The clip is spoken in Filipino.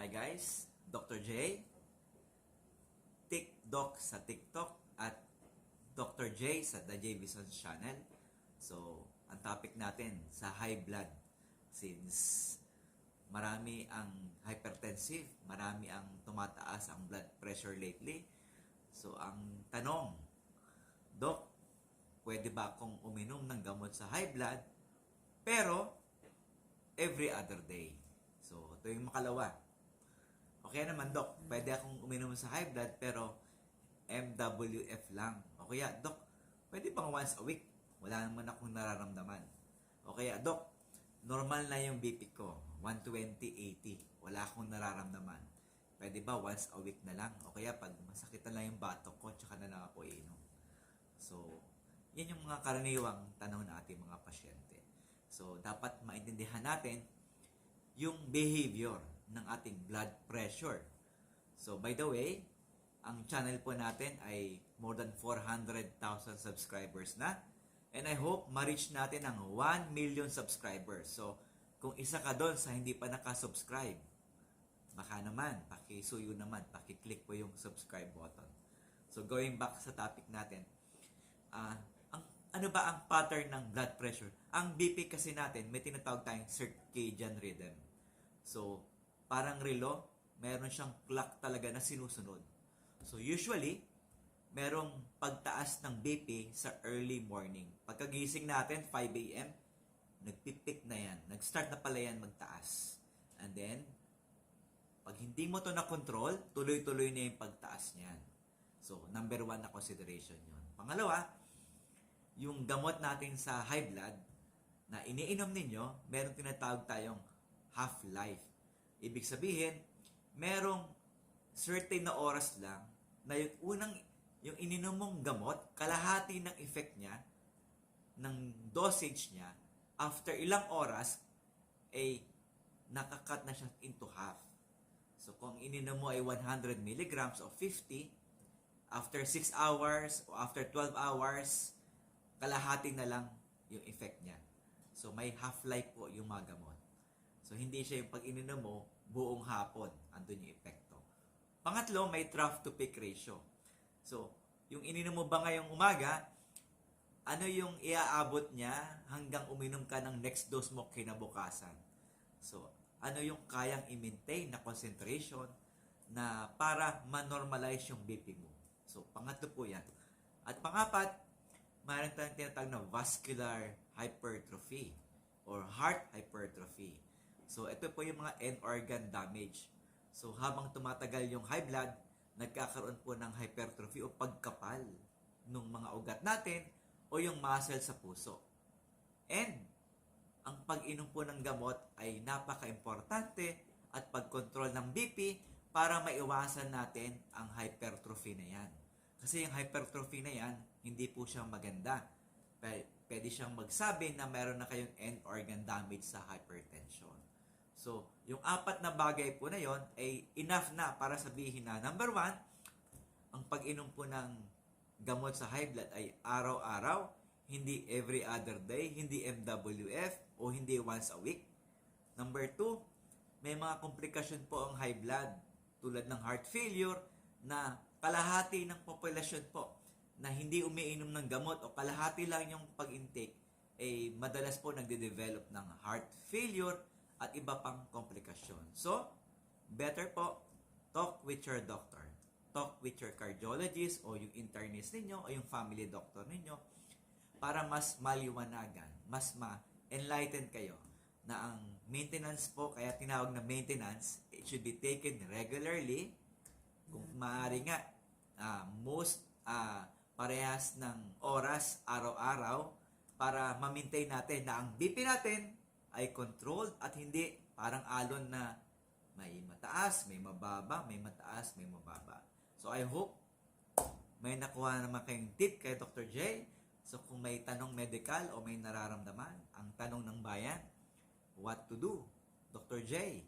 Hi guys, Dr. J. TikTok sa TikTok at Dr. J sa The J Channel. So, ang topic natin sa high blood since marami ang hypertensive, marami ang tumataas ang blood pressure lately. So, ang tanong, Dok, pwede ba akong uminom ng gamot sa high blood pero every other day? So, ito yung makalawa. Okay naman, Dok. Pwede akong uminom sa high blood pero MWF lang. O kaya, Dok, pwede bang once a week? Wala naman akong nararamdaman. O kaya, Dok, normal na yung BP ko. 120-80. Wala akong nararamdaman. Pwede ba once a week na lang? O kaya pag masakit na lang yung batok ko, tsaka na lang ako iinom. So, yan yung mga karaniwang tanong ng ating mga pasyente. So, dapat maintindihan natin yung behavior ng ating blood pressure. So, by the way, ang channel po natin ay more than 400,000 subscribers na. And I hope ma-reach natin ang 1 million subscribers. So, kung isa ka doon sa hindi pa nakasubscribe, baka naman, pakisuyo naman, pakiclick po yung subscribe button. So, going back sa topic natin, ah, ang, ano ba ang pattern ng blood pressure? Ang BP kasi natin, may tinatawag tayong circadian rhythm. So, parang relo, meron siyang clock talaga na sinusunod. So, usually, merong pagtaas ng BP sa early morning. Pagkagising natin, 5 a.m., nagpipik na yan. Nag-start na pala yan magtaas. And then, pag hindi mo to na-control, tuloy-tuloy na yung pagtaas niyan. So, number one na consideration yon. Pangalawa, yung gamot natin sa high blood na iniinom ninyo, meron tinatawag tayong half-life. Ibig sabihin, merong certain na oras lang na yung unang yung ininom mong gamot, kalahati ng effect niya, ng dosage niya, after ilang oras, ay nakakat na siya into half. So, kung ininom mo ay 100 milligrams of 50, after 6 hours o after 12 hours, kalahati na lang yung effect niya. So, may half-life po yung mga gamot. So, hindi siya yung pag ininom mo, buong hapon, andun yung epekto. Pangatlo, may trough to peak ratio. So, yung ininom mo ba ngayong umaga, ano yung iaabot niya hanggang uminom ka ng next dose mo kinabukasan? So, ano yung kayang i-maintain na concentration na para ma-normalize yung BP mo? So, pangatlo po yan. At pangapat, mayroon tayong tinatawag na vascular hypertrophy or heart hypertrophy. So, ito po yung mga end organ damage. So, habang tumatagal yung high blood, nagkakaroon po ng hypertrophy o pagkapal ng mga ugat natin o yung muscle sa puso. And, ang pag-inom po ng gamot ay napaka-importante at pag-control ng BP para maiwasan natin ang hypertrophy na yan. Kasi yung hypertrophy na yan, hindi po siya maganda. Pwede siyang magsabi na meron na kayong end organ damage sa hypertension. So, yung apat na bagay po na yon ay enough na para sabihin na number one, ang pag-inom po ng gamot sa high blood ay araw-araw, hindi every other day, hindi MWF o hindi once a week. Number two, may mga komplikasyon po ang high blood tulad ng heart failure na kalahati ng populasyon po na hindi umiinom ng gamot o kalahati lang yung pag-intake ay madalas po nagde-develop ng heart failure at iba pang komplikasyon. So, better po, talk with your doctor. Talk with your cardiologist o yung internist ninyo o yung family doctor ninyo para mas maliwanagan, mas ma-enlighten kayo na ang maintenance po, kaya tinawag na maintenance, it should be taken regularly. Kung maaari nga, ah, most ah, parehas ng oras, araw-araw, para ma-maintain natin na ang BP natin ay controlled at hindi parang alon na may mataas, may mababa, may mataas, may mababa. So I hope may nakuha naman kayong tip kay Dr. J. So kung may tanong medical o may nararamdaman, ang tanong ng bayan, what to do? Dr. J,